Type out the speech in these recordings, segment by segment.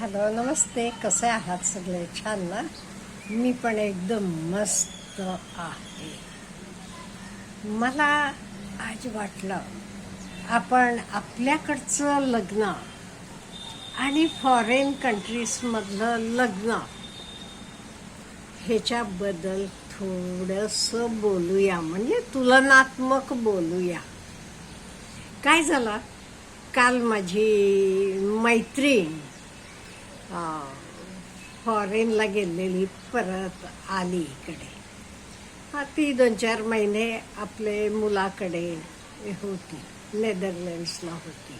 Hello नमस्ते. कसे आहात सगळे? छान ना? मी पण एकदम मस्त आहे. मला आज वाटलं आपण आपल्याकडचं लग्न आणि फॉरेन कंट्रीजमधलं लग्न ह्याच्याबद्दल थोडंसं बोलूया. म्हणजे तुलनात्मक बोलूया. काय झालं? काल माझी मैत्रीण फॉरेनला गेलेली परत आली इकडे. हा ती दोन चार महिने आपले मुलाकडे होती नेदरलँड्सला होती.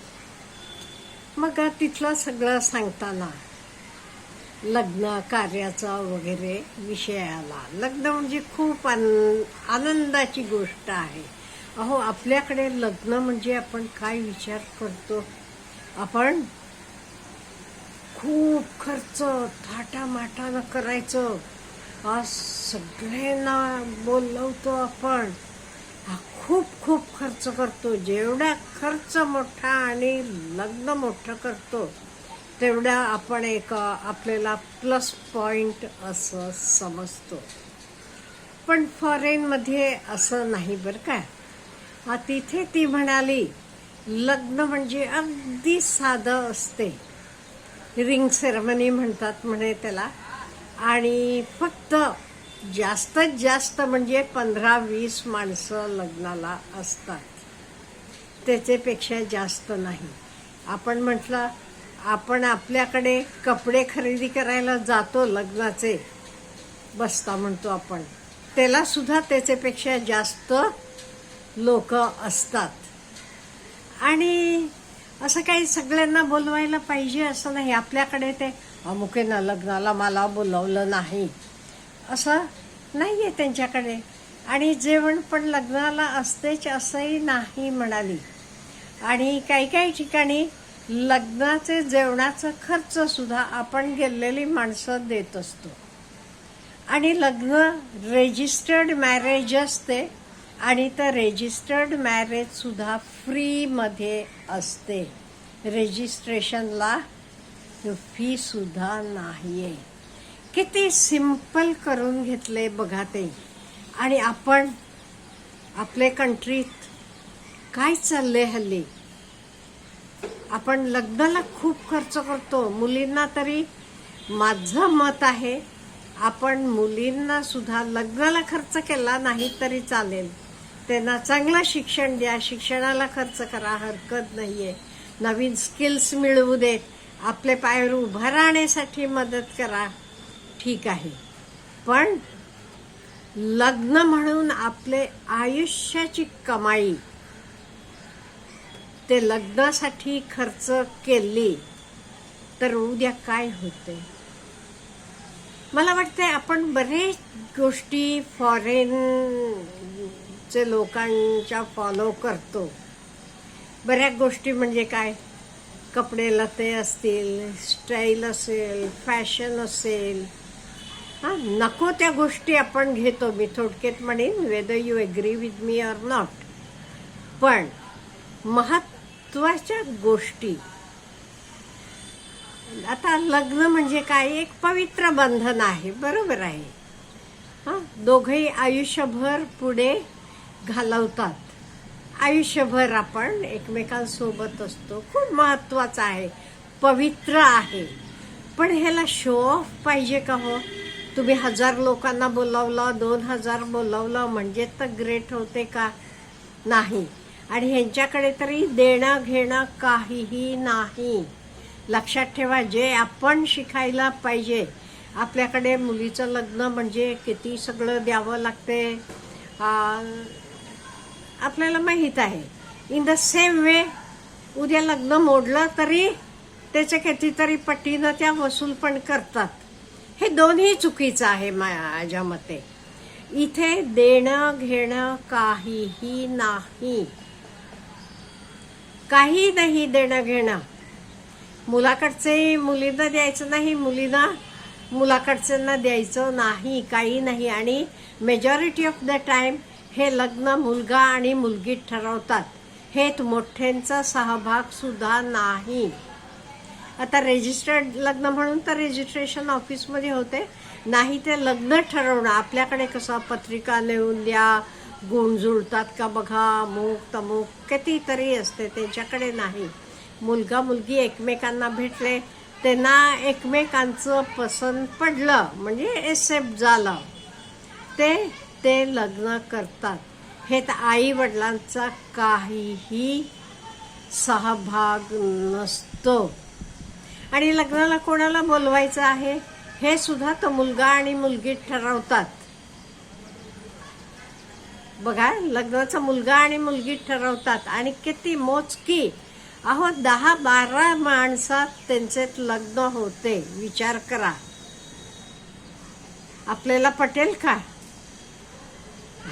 मग तिथलं सगळं सांगताना लग्न कार्याचा वगैरे विषय आला. लग्न म्हणजे खूप आन- आनंदाची गोष्ट आहे. अहो आपल्याकडे लग्न म्हणजे आपण काय विचार करतो? आपण खूप खर्च थाटामाटानं करायचं. आज सगळ्यांना बोलवतो आपण. हा खूप खूप खर्च करतो. जेवढा खर्च मोठा आणि लग्न मोठं करतो तेवढा आपण एक आपल्याला प्लस पॉइंट असं समजतो. पण फॉरेनमध्ये असं नाही बरं का. तिथे ती म्हणाली लग्न म्हणजे अगदी साधं असते. रिंग सेरेमनी म्हणतात म्हणे त्याला. आणि फक्त जास्तीत जास्त म्हणजे पंधरा वीस माणसं लग्नाला असतात. त्याच्यापेक्षा जास्त नाही. आपण म्हटलं आपण आपल्याकडे कपडे खरेदी करायला जातो लग्नाचे बसता म्हणतो आपण. त्याला सुद्धा त्याच्यापेक्षा जास्त लोक असतात. आणि असं काही सगळ्यांना बोलवायला पाहिजे असं नाही. आपल्याकडे ते अमुकेनं लग्नाला मला बोलवलं नाही. असं नाही आहे त्यांच्याकडे. आणि जेवण पण लग्नाला असतेच असंही नाही म्हणाली. आणि काही काही ठिकाणी लग्नाचे जेवणाचा खर्च सुद्धा आपण गेलेली माणसं देत असतो. आणि लग्न रेजिस्टर्ड मॅरेज असते आणि तर रेजिस्टर्ड मॅरेजसुद्धा फ्रीमध्ये असते. रेजिस्ट्रेशनला फीसुद्धा नाही आहे किती सिंपल करून घेतले बघा ते. आणि आपण आपले कंट्रीत काय चालले हल्ली? आपण लग्नाला खूप खर्च करतो. मुलींना तरी माझं मत आहे आपण मुलींना सुद्धा लग्नाला खर्च केला नाही तरी चालेल. त्यांना चांगलं शिक्षण द्या. शिक्षणाला खर्च करा. हरकत नाहीये. नवीन स्किल्स मिळवू देत. आपले पायावर उभं राहण्यासाठी मदत करा. ठीक आहे. पण लग्न म्हणून आपले आयुष्याची कमाई ते लग्नासाठी खर्च केली तर उद्या काय होते? मला वाटते आपण बरेच गोष्टी फॉरेन चे लोकांच्या फॉलो करतो. बऱ्याच गोष्टी म्हणजे काय? कपडे लते असतील स्टाईल असेल फॅशन असेल. हां नको त्या गोष्टी आपण घेतो. मी थोडक्यात म्हणेन whether you agree with me or not पण महत्त्वाच्या गोष्टी. आता लग्न म्हणजे काय? एक पवित्र बंधन आहे. बरोबर आहे. हां दोघंही आयुष्यभर पुढे घालवतात. आयुष्यभर आपण एकमेकांसोबत असतो. खूप महत्वाचं आहे. पवित्र आहे. पण ह्याला शो ऑफ पाहिजे का हो? तुम्ही हजार लोकांना बोलावलं दोन हजार बोलावलं म्हणजे तर ग्रेट होते का? नाही. आणि ह्यांच्याकडे तरी देणं घेणं काहीही नाही. लक्षात ठेवा जे आपण शिकायला पाहिजे आपल्याकडे मुलीचं लग्न म्हणजे किती सगळं द्यावं लागते. आपल्याला माहीत आहे. इन द सेम वे उद्या लग्न मोडलं तरी त्याच्या कितीतरी पटीनं त्या वसूल पण करतात. हे दोन्ही चुकीचं आहे माझ्या मते. इथे देणं घेणं काहीही नाही. काही नाही देणं घेणं. मुलाकडचे मुलींना द्यायचं नाही मुलींना मुलाकडच्यांना द्यायचं नाही काही नाही. आणि मेजॉरिटी ऑफ द टाईम हे लग्न मुलगा आणि मुलगी ठरवतात. हेत मोठ्यांचा सहभाग सुद्धा नाही. आता रेजिस्टर्ड लग्न म्हणून तर रेजिस्ट्रेशन ऑफिसमध्ये होते. नाही ते लग्न ठरवणं. आपल्याकडे कसं पत्रिका नेऊन द्या गुण जुळतात का बघा अमुक तमुक कितीतरी असते त्यांच्याकडे नाही. मुलगा मुलगी एकमेकांना भेटले त्यांना एकमेकांचं पसंत पडलं म्हणजे एक्सेप्ट झालं. ते ते लग्न करतात. हे तर आई वडिलांचा काहीही सहभाग नसतो. आणि लग्नाला कोणाला बोलवायचं आहे? हे सुद्धा तो मुलगा आणि मुलगी ठरवतात. बघा लग्नाचा मुलगा आणि मुलगी ठरवतात. आणि किती मोजकी अहो दहा बारा माणसात त्यांचे लग्न होते. विचार करा. आपल्याला पटेल का?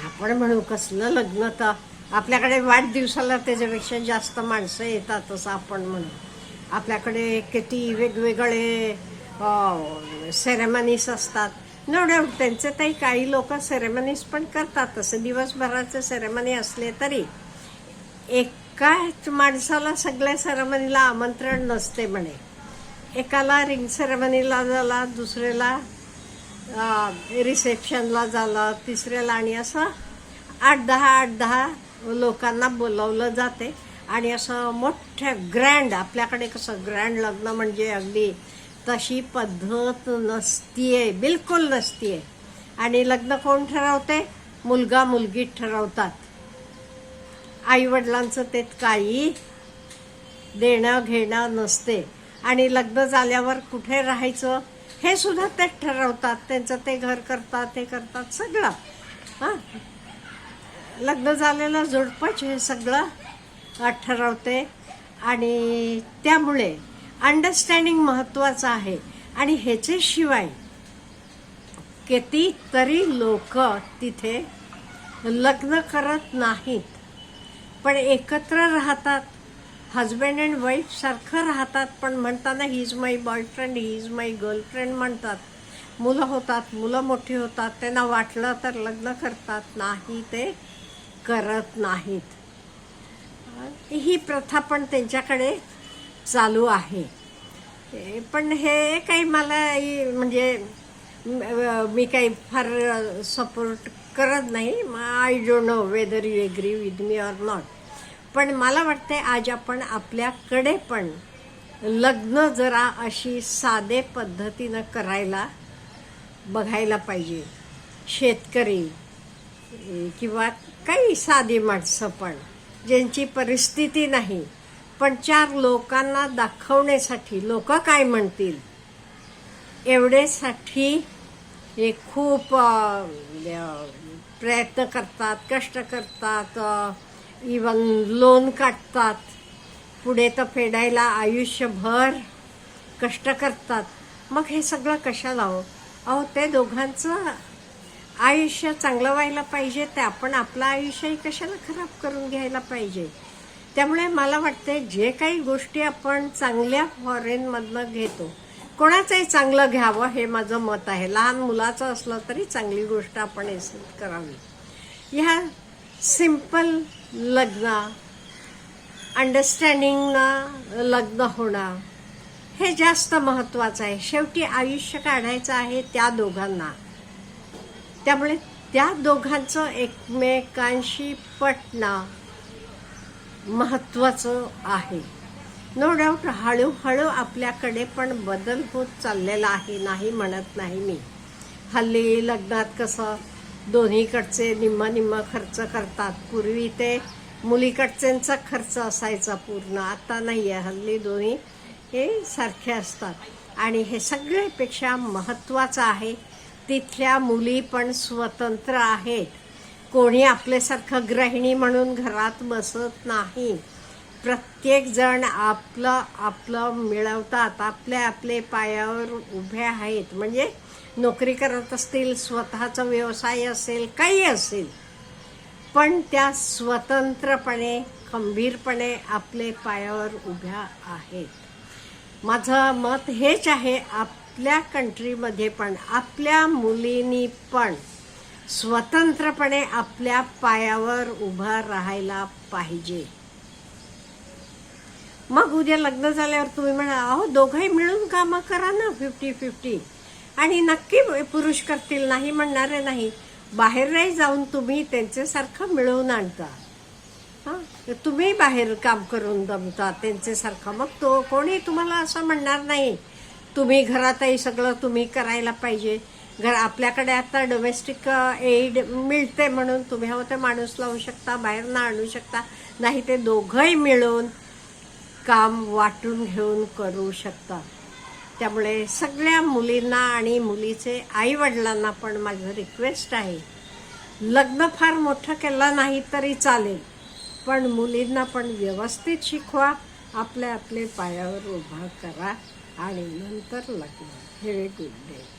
आपण म्हणू कसलं लग्न तर आपल्याकडे वाढदिवसाला त्याच्यापेक्षा जास्त माणसं येतात असं आपण म्हणू. आपल्याकडे किती वेगवेगळे सेरेमनीज असतात. नो डाऊट त्यांचे ताई काही लोक सेरेमनीज पण करतात. तसे दिवसभराचे सेरेमनी असले तरी एकाच माणसाला सगळ्या सेरेमनीला आमंत्रण नसते म्हणे. एकाला रिंग सेरेमनीला झाला दुसऱ्याला रिसेप्शनला झालं तिसऱ्याला आणि असं आठ दहा आठ दहा लोकांना बोलवलं जाते. आणि असं मोठ्या ग्रँड आपल्याकडे कसं ग्रँड लग्न म्हणजे अगदी तशी पद्धत नसतीये बिलकुल नसतीये. आणि लग्न कोण ठरवते? मुलगा मुलगी ठरवतात. आईवडिलांचं ते काही देणं घेणं नसते. आणि लग्न झाल्यावर कुठे राहायचं? हे सुद्धा ते ठरवतात त्यांचं ते घर करतात हे करतात सगळं. हां. लग्न झालेलं जोडपच हे सगळं ठरवते. आणि त्यामुळे अंडरस्टँडिंग महत्त्वाचं आहे. आणि ह्याच्याशिवाय कितीतरी लोक तिथे लग्न करत नाहीत. पण एकत्र राहतात. हजबंड अँड वाईफ सारखं राहतात पण म्हणताना he is my boyfriend he is my girlfriend म्हणतात. मुलं होतात मुलं मोठी होतात त्यांना वाटलं तर लग्न करतात. नाही ते करत नाहीत. ही प्रथा पण त्यांच्याकडे चालू आहे. पण हे काही मला म्हणजे मी काही फार सपोर्ट करत नाही. I don't know whether you agree with me or not पण मला वाटते आज आपण आपल्याकडे पण लग्न जरा अशी साधे पद्धतीनं करायला बघायला पाहिजे. शेतकरी किंवा काही साधी माणसं पण ज्यांची परिस्थिती नाही. पण चार लोकांना दाखवण्यासाठी लोक काय म्हणतील? एवढेसाठी हे खूप प्रयत्न करतात कष्ट करतात इवन लोन काढतात पुढे तर फेडायला आयुष्यभर कष्ट करतात. मग हे सगळं कशाला हो? अहो ते दोघांचं आयुष्य चांगलं व्हायला पाहिजे ते आपण आपलं आयुष्यही कशाला खराब करून घ्यायला पाहिजे? त्यामुळे मला वाटते जे काही गोष्टी आपण चांगल्या फॉरेनमधनं घेतो कोणाचंही चांगलं घ्यावं हे माझं मत आहे. लहान मुलाचं असलं तरी चांगली गोष्ट आपण एक्सेप्ट करावी. ह्या सिंपल लग्न अंडरस्टँडिंगनं लग्न होणं हे जास्त महत्त्वाचं आहे. शेवटी आयुष्य काढायचं आहे त्या दोघांना. त्यामुळे त्या दोघांचं एकमेकांशी पटणं महत्त्वाचं आहे. नो डाऊट हळूहळू आपल्याकडे पण बदल होत चाललेला आहे नाही म्हणत नाही मी. हल्ली लग्नात कसं दोन्हीकडचे निम्मा निम्मा खर्च करतात. पूर्वी ते मुलीकडच्यांचा खर्च असायचा पूर्ण. आता नाही आहे. हल्ली दोन्ही हे सारखे असतात. आणि हे सगळ्यापेक्षा महत्त्वाचं आहे तिथल्या मुली पण स्वतंत्र आहेत. कोणी आपल्यासारखं गृहिणी म्हणून घरात बसत नाही. प्रत्येक जण आपलं आपलं मिळवतात. आपले आपले पायावर उभे आहेत. म्हणजे नोकरी करत असतील स्वतःचा व्यवसाय असेल काही असेल पण त्या स्वतंत्रपणे खंबीरपणे आपले पायावर उभ्या आहेत. माझं मत हेच आहे आपल्या कंट्रीमध्ये पण आपल्या मुलींनी पण स्वतंत्रपणे आपल्या पायावर उभं राहायला पाहिजे. मग उद्या लग्न झाल्यावर तुम्ही म्हणा अहो दोघंही मिळून कामं करा ना फिफ्टी फिफ्टी आणि नक्की पुरुष करतील नाही म्हणणारे नाही. बाहेर नाही जाऊन तुम्ही त्यांच्यासारखं मिळवून आणता. हां? तुम्ही बाहेर काम करून दमता त्यांच्यासारखं. मग तो कोणी तुम्हाला असं म्हणणार नाही. तुम्ही घरातही सगळं तुम्ही करायला पाहिजे. घर आपल्याकडे आता डोमेस्टिक एड मिळते म्हणून तुम्ही हवं ते माणूस लावू शकता बाहेरनं आणू शकता. नाही ते दोघंही मिळून काम वाटून घेऊन करू शकता. त्यामुळे सगळ्या मुलींना आणि मुलीचे आईवडिलांना पण माझं रिक्वेस्ट आहे. लग्न फार मोठं केलं नाही तरी चालेल पण मुलींना पण व्यवस्थित शिकवा आपल्या आपले पायावर उभा करा आणि नंतर लग्न. हे गुड डे